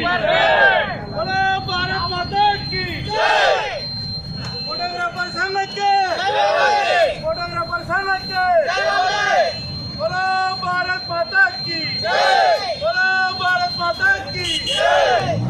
Bharat photographer संघ के photographer संघ के बोलो भारत माता की बोलो भारत माता की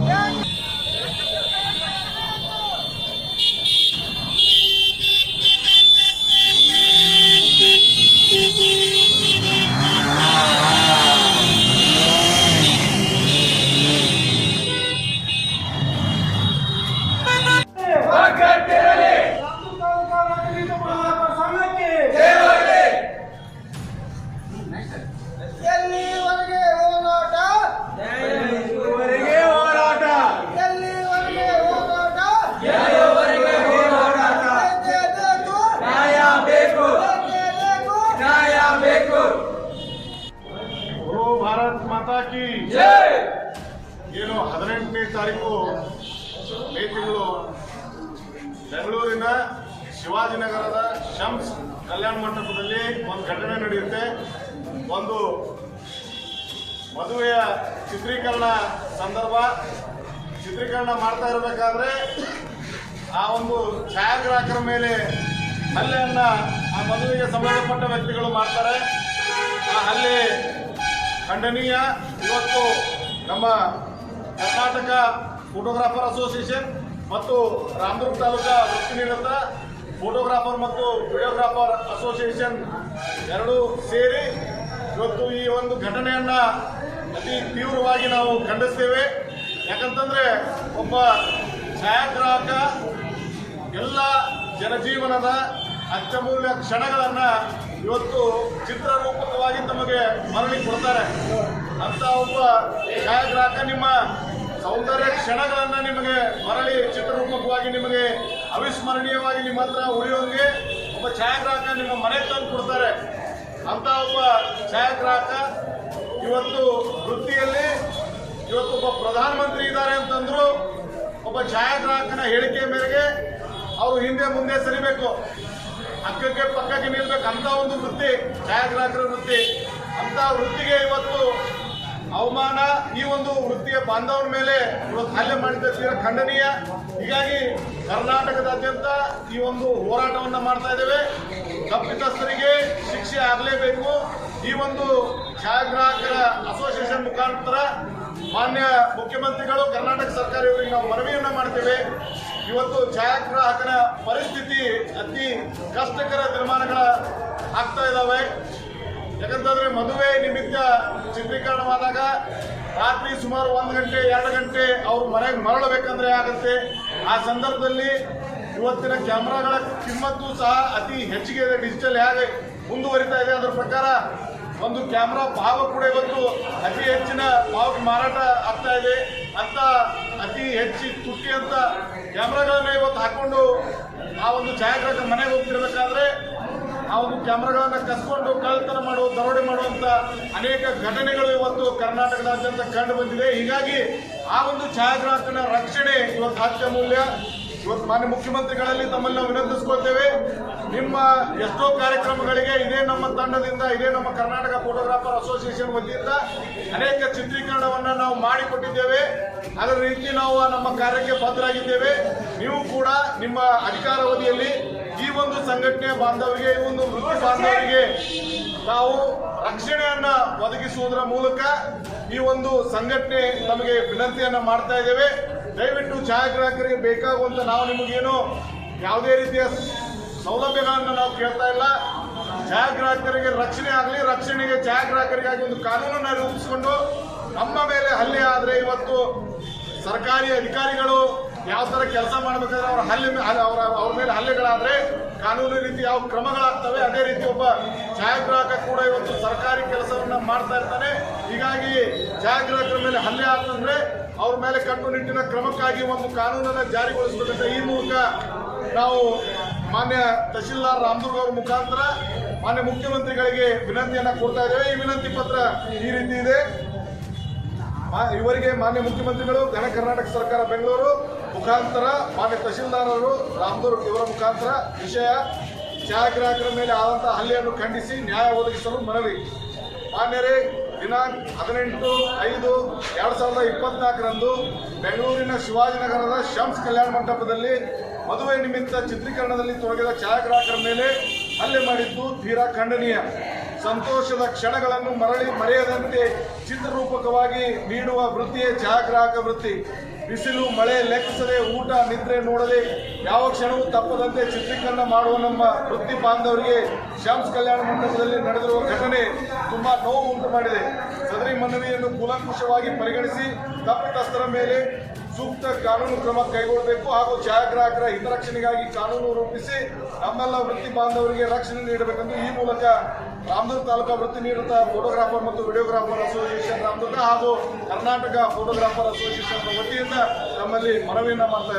ಏನು ಹದಿನೆಂಟನೇ ತಾರೀಕು ಮೇ ತಿಂಗಳು ಬೆಂಗಳೂರಿನ ಶಿವಾಜಿನಗರದ ಶಮ್ಸ್ ಕಲ್ಯಾಣ ಮಂಟಪದಲ್ಲಿ ಒಂದು ಘಟನೆ ನಡೆಯುತ್ತೆ. ಒಂದು ಮದುವೆಯ ಚಿತ್ರೀಕರಣ ಸಂದರ್ಭ. ಚಿತ್ರೀಕರಣ ಮಾಡ್ತಾ ಇರಬೇಕಾದ್ರೆ ಆ ಒಂದು ಛಾಯಾಗ್ರಾಹಕರ ಮೇಲೆ ಹಲ್ಲೆಯನ್ನ ಆ ಮದುವೆಗೆ ಸಂಬಂಧಪಟ್ಟ ವ್ಯಕ್ತಿಗಳು ಮಾಡ್ತಾರೆ. ಆ ಹಲ್ಲೆ ಖಂಡನೀಯ. ಇವತ್ತು ನಮ್ಮ ಕರ್ನಾಟಕ ಫೋಟೋಗ್ರಾಫರ್ ಅಸೋಸಿಯೇಷನ್ ಮತ್ತು ರಾಮದುರ್ಗ ತಾಲೂಕಾ ವೃತ್ತಿ ನಿರತ ಫೋಟೋಗ್ರಾಫರ್ ಮತ್ತು ವಿಡಿಯೋಗ್ರಾಫರ್ ಅಸೋಸಿಯೇಷನ್ ಎರಡೂ ಸೇರಿ ಇವತ್ತು ಈ ಒಂದು ಘಟನೆಯನ್ನ ಅತಿ ತೀವ್ರವಾಗಿ ನಾವು ಖಂಡಿಸ್ತೇವೆ. ಯಾಕಂತಂದ್ರೆ ಒಬ್ಬ ಛಾಯಾಗ್ರಾಹಕ ಎಲ್ಲ ಜನಜೀವನದ ಅತ್ಯಮೂಲ್ಯ ಕ್ಷಣಗಳನ್ನು ಇವತ್ತು ಚಿತ್ರರೂಪಕವಾಗಿ ತಮಗೆ ಮರಳಿ ಕೊಡ್ತಾರೆ. ಅಂತ ಒಬ್ಬ ಛಾಯಾಗ್ರಾಹಕ ನಿಮ್ಮ ಸೌಂದರ್ಯ ಕ್ಷಣಗಳನ್ನ ನಿಮಗೆ ಮರಳಿ ಚಿತ್ರರೂಪಕವಾಗಿ ನಿಮಗೆ ಅವಿಸ್ಮರಣೀಯವಾಗಿ ನಿಮ್ಮ ಹತ್ರ ಉಳಿಯೋಂಗೆ ಒಬ್ಬ ಛಾಯಾಗ್ರಾಹಕ ನಿಮ್ಮ ಮನೆಗೆ ತಂದು ಕೊಡ್ತಾರೆ. ಅಂತ ಒಬ್ಬ ಛಾಯಾಗ್ರಾಹಕ ಇವತ್ತು ವೃತ್ತಿಯಲ್ಲಿ ಇವತ್ತು ಒಬ್ಬ ಪ್ರಧಾನಮಂತ್ರಿ ಇದ್ದಾರೆ ಅಂತಂದ್ರು ಒಬ್ಬ ಛಾಯಾಗ್ರಾಹಕನ ಹೇಳಿಕೆ ಮೇರೆಗೆ ಅವರು ಹಿಂದೆ ಮುಂದೆ ಸರಿಬೇಕು. ಅಕ್ಕಕ್ಕೆ ಪಕ್ಕಕ್ಕೆ ನಿಲ್ಬೇಕು ಅಂತ ಒಂದು ವೃತ್ತಿ, ಛಾಯಾಗ್ರಾಹಕರ ವೃತ್ತಿ. ಅಂತ ವೃತ್ತಿಗೆ ಇವತ್ತು ಅವಮಾನ ಈ ಒಂದು ವೃತ್ತಿಯ ಬಾಂಧವರ ಮೇಲೆ ಇವತ್ತು ಹಲ್ಲೆ ಮಾಡಿದ ತೀರ ಖಂಡನೀಯ. ಹೀಗಾಗಿ ಕರ್ನಾಟಕದಾದ್ಯಂತ ಈ ಒಂದು ಹೋರಾಟವನ್ನು ಮಾಡ್ತಾ ಇದ್ದೇವೆ. ತಪ್ಪಿತಸ್ಥರಿಗೆ ಶಿಕ್ಷೆ ಆಗಲೇಬೇಕು. ಈ ಒಂದು ಛಾಯಾಗ್ರಾಹಕರ ಅಸೋಸಿಯೇಷನ್ ಮುಖಾಂತರ ಮಾನ್ಯ ಮುಖ್ಯಮಂತ್ರಿಗಳು, ಕರ್ನಾಟಕ ಸರ್ಕಾರ ಇವರಿಗೆ ನಾವು ಮನವಿಯನ್ನು ಮಾಡ್ತೇವೆ. ಇವತ್ತು ಛಾಯಾಗ್ರಾಹಕನ ಪರಿಸ್ಥಿತಿ ಅತಿ ಕಷ್ಟಕರ ತೀರ್ಮಾನಗಳ ಆಗ್ತಾ ಇದ್ದಾವೆ. ಯಾಕಂತಂದ್ರೆ ಮದುವೆ ನಿಮಿತ್ತ ಚಿತ್ರೀಕರಣವಾದಾಗ ರಾತ್ರಿ ಸುಮಾರು ಒಂದು ಗಂಟೆ, ಎರಡು ಗಂಟೆ ಅವ್ರು ಮನೆಗೆ ಮರಳಬೇಕಂದ್ರೆ ಆಗುತ್ತೆ. ಆ ಸಂದರ್ಭದಲ್ಲಿ ಇವತ್ತಿನ ಕ್ಯಾಮ್ರಾಗಳ ಕಿಮ್ಮತ್ತು ಸಹ ಅತಿ ಹೆಚ್ಚಿಗೆ ಇದೆ ಡಿಜಿಟಲ್ ಹೇಗೆ ಮುಂದುವರಿತಾ ಇದೆ. ಅದರ ಪ್ರಕಾರ ಒಂದು ಕ್ಯಾಮ್ರಾ ಭಾವ ಕೂಡ ಇವತ್ತು ಅತಿ ಹೆಚ್ಚಿನ ಭಾವಕ್ಕೆ ಮಾರಾಟ ಆಗ್ತಾ ಇದೆ. ಅಂತ ಅತಿ ಹೆಚ್ಚಿ ತುಟ್ಟಿ ಅಂತ ಕ್ಯಾಮ್ರಾಗಳನ್ನ ಇವತ್ತು ಹಾಕೊಂಡು ಆ ಒಂದು ಛಾಯಾಗ್ರಾಹಕ ಮನೆಗೆ ಹೋಗ್ತಿರ್ಬೇಕಾದ್ರೆ ಆ ಒಂದು ಕ್ಯಾಮ್ರಾಗಳನ್ನ ಕಸ್ಕೊಂಡು ಕಳ್ಳತನ ಮಾಡುವ ದರೋಡೆ ಮಾಡುವಂತ ಅನೇಕ ಘಟನೆಗಳು ಇವತ್ತು ಕರ್ನಾಟಕದಾದ್ಯಂತ ಕಂಡು ಬಂದಿದೆ. ಹೀಗಾಗಿ ಆ ಒಂದು ಛಾಯಾಗ್ರಾಹಕನ ರಕ್ಷಣೆ ಇವತ್ತು ಅತ್ಯಮೂಲ್ಯ ಇವತ್ತು ಮಾನ್ಯ ಮುಖ್ಯಮಂತ್ರಿಗಳಲ್ಲಿ ತಮ್ಮಲ್ಲಿ ನಾವು ವಿನಂತಿಸ್ಕೊಳ್ತೇವೆ. ನಿಮ್ಮ ಎಷ್ಟೋ ಕಾರ್ಯಕ್ರಮಗಳಿಗೆ ಇದೇ ನಮ್ಮ ತಂಡದಿಂದ, ಇದೇ ನಮ್ಮ ಕರ್ನಾಟಕ ಫೋಟೋಗ್ರಾಫರ್ ಅಸೋಸಿಯೇಷನ್ ವತಿಯಿಂದ ಅನೇಕ ಚಿತ್ರೀಕರಣವನ್ನು ನಾವು ಮಾಡಿಕೊಟ್ಟಿದ್ದೇವೆ. ಅದರ ರೀತಿ ನಾವು ನಮ್ಮ ಕಾರ್ಯಕ್ಕೆ ಬದ್ಧರಾಗಿದ್ದೇವೆ ನೀವು ಕೂಡ ನಿಮ್ಮ ಅಧಿಕಾರಾವಧಿಯಲ್ಲಿ ಈ ಒಂದು ಸಂಘಟನೆ ಬಾಂಧವರಿಗೆ, ಈ ಒಂದು ವೃತ್ತಿ ಬಾಂಧವರಿಗೆ ನಾವು ರಕ್ಷಣೆಯನ್ನ ಒದಗಿಸುವುದರ ಮೂಲಕ ಈ ಒಂದು ಸಂಘಟನೆ ನಮಗೆ ವಿನಂತಿಯನ್ನ ಮಾಡ್ತಾ ಇದ್ದೇವೆ. ದಯವಿಟ್ಟು ಛಾಯಾಗ್ರಾಹಕರಿಗೆ ಬೇಕಾಗುವಂತ ನಾವು ನಿಮಗೇನು ಯಾವುದೇ ರೀತಿಯ ಸೌಲಭ್ಯಗಳನ್ನು ನಾವು ಕೇಳ್ತಾ ಇಲ್ಲ. ಛಾಯಾಗ್ರಾಹಕರಿಗೆ ರಕ್ಷಣೆ ಆಗಲಿ, ರಕ್ಷಣೆಗೆ ಛಾಯಾಗ್ರಾಹಕರಿಗಾಗಿ ಒಂದು ಕಾನೂನನ್ನ ರೂಪಿಸಿಕೊಂಡು ನಮ್ಮ ಮೇಲೆ ಹಲ್ಲೆ ಆದ್ರೆ ಇವತ್ತು ಸರ್ಕಾರಿ ಅಧಿಕಾರಿಗಳು ಯಾವ ತರ ಕೆಲಸ ಮಾಡಬೇಕಾದ್ರೆ ಅವ್ರ ಹಲ್ಲೆ ಅವರ ಅವ್ರ ಮೇಲೆ ಹಲ್ಲೆಗಳಾದ್ರೆ ಕಾನೂನು ರೀತಿ ಯಾವ ಕ್ರಮಗಳಾಗ್ತವೆ, ಅದೇ ರೀತಿ ಒಬ್ಬ ಛಾಯಾಗ್ರಾಹಕ ಕೂಡ ಇವತ್ತು ಸರ್ಕಾರಿ ಕೆಲಸವನ್ನ ಮಾಡ್ತಾ ಇರ್ತಾನೆ. ಹೀಗಾಗಿ ಛಾಯಾಗ್ರಾಹಕರ ಮೇಲೆ ಹಲ್ಲೆ ಆಗ್ತಂದ್ರೆ ಅವ್ರ ಮೇಲೆ ಕಟ್ಟುನಿಟ್ಟಿನ ಕ್ರಮಕ್ಕಾಗಿ ಒಂದು ಕಾನೂನನ್ನ ಜಾರಿಗೊಳಿಸಬೇಕಂತ ಈ ಮೂಲಕ ನಾವು ಮಾನ್ಯ ತಹಶೀಲ್ದಾರ್ ರಾಮದುರ್ಗ ಅವ್ರ ಮುಖಾಂತರ ಮಾನ್ಯ ಮುಖ್ಯಮಂತ್ರಿಗಳಿಗೆ ವಿನಂತಿಯನ್ನು ಕೊಡ್ತಾ ಇದ್ದೇವೆ. ಈ ವಿನಂತಿ ಪತ್ರ ಈ ರೀತಿ ಇದೆ. ಇವರಿಗೆ ಮಾನ್ಯ ಮುಖ್ಯಮಂತ್ರಿಗಳು, ಘನ ಕರ್ನಾಟಕ ಸರ್ಕಾರ, ಬೆಂಗಳೂರು ಮುಖಾಂತರ ಮಾನ್ಯ ತಹಶೀಲ್ದಾರರು ರಾಮದುರ್ಗ್ ಇವರ ಮುಖಾಂತರ ವಿಷಯ ಛಾಯಾಗ್ರಾಹಕರ ಮೇಲೆ ಆದಂತಹ ಹಲ್ಲೆಯನ್ನು ಖಂಡಿಸಿ ನ್ಯಾಯ ಒದಗಿಸಲು ಮನವಿ. ಮಾನ್ಯರೇ ದಿನಾಂಕ ಹದಿನೆಂಟು ಐದು ಎರಡು ಸಾವಿರದ ಇಪ್ಪತ್ನಾಲ್ಕರಂದು ಬೆಂಗಳೂರಿನ ಶಿವಾಜಿನಗರದ ಶಮ್ಸ್ ಕಲ್ಯಾಣ ಮಂಟಪದಲ್ಲಿ ಮದುವೆ ನಿಮಿತ್ತ ಚಿತ್ರೀಕರಣದಲ್ಲಿ ತೊಡಗಿದ ಛಾಯಾಗ್ರಾಹಕರ ಮೇಲೆ ಹಲ್ಲೆ ಮಾಡಿದ್ದು ತೀರಾ ಖಂಡನೀಯ. ಸಂತೋಷದ ಕ್ಷಣಗಳನ್ನು ಮರಳಿ ಮರೆಯದಂತೆ ಚಿತ್ರರೂಪಕವಾಗಿ ನೀಡುವ ವೃತ್ತಿಯೇ ಛಾಯಾಗ್ರಾಹಕ ವೃತ್ತಿ. ಬಿಸಿಲು, ಮಳೆ ಲೆಕ್ಕಿಸದೆ ಊಟ, ನಿದ್ರೆ ನೋಡದೆ ಯಾವ ಕ್ಷಣವೂ ತಪ್ಪದಂತೆ ಚಿತ್ರೀಕರಣ ಮಾಡುವ ನಮ್ಮ ವೃತ್ತಿ ಬಾಂಧವರಿಗೆ ಶ್ಯಾಮ್ಸ್ ಕಲ್ಯಾಣ ಮಂಟಪದಲ್ಲಿ ನಡೆದಿರುವ ಘಟನೆ ತುಂಬಾ ನೋವು ಉಂಟು ಮಾಡಿದೆ. ಸದರಿ ಮನವಿಯನ್ನು ಕೂಲಂಕುಷವಾಗಿ ಪರಿಗಣಿಸಿ ತಪ್ಪಿತಸ್ಥರ ಮೇಲೆ ಸೂಕ್ತ ಕಾನೂನು ಕ್ರಮ ಕೈಗೊಳ್ಳಬೇಕು ಹಾಗೂ ಛಾಯಾಗ್ರಾಹಕರ ಹಿತರಕ್ಷಣೆಗಾಗಿ ಕಾನೂನು ರೂಪಿಸಿ ನಮ್ಮೆಲ್ಲ ವೃತ್ತಿ ಬಾಂಧವರಿಗೆ ರಕ್ಷಣೆ ನೀಡಬೇಕೆಂದು ಈ ಮೂಲಕ ರಾಮದುರ್ಗ ತಾಲೂಕಾ ವೃತ್ತಿ ನೀಡುತ್ತಾ ಫೋಟೋಗ್ರಾಫರ್ ಮತ್ತು ವಿಡಿಯೋಗ್ರಾಫರ್ ಅಸೋಸಿಯೇಷನ್ ರಾಮದುರ್ಗ ಹಾಗೂ ಕರ್ನಾಟಕ ಫೋಟೋಗ್ರಾಫರ್ ಅಸೋಸಿಯೇಷನ್ ವತಿಯಿಂದ ನಮ್ಮಲ್ಲಿ ಮನವಿಯನ್ನು ಮಾಡ್ತಾ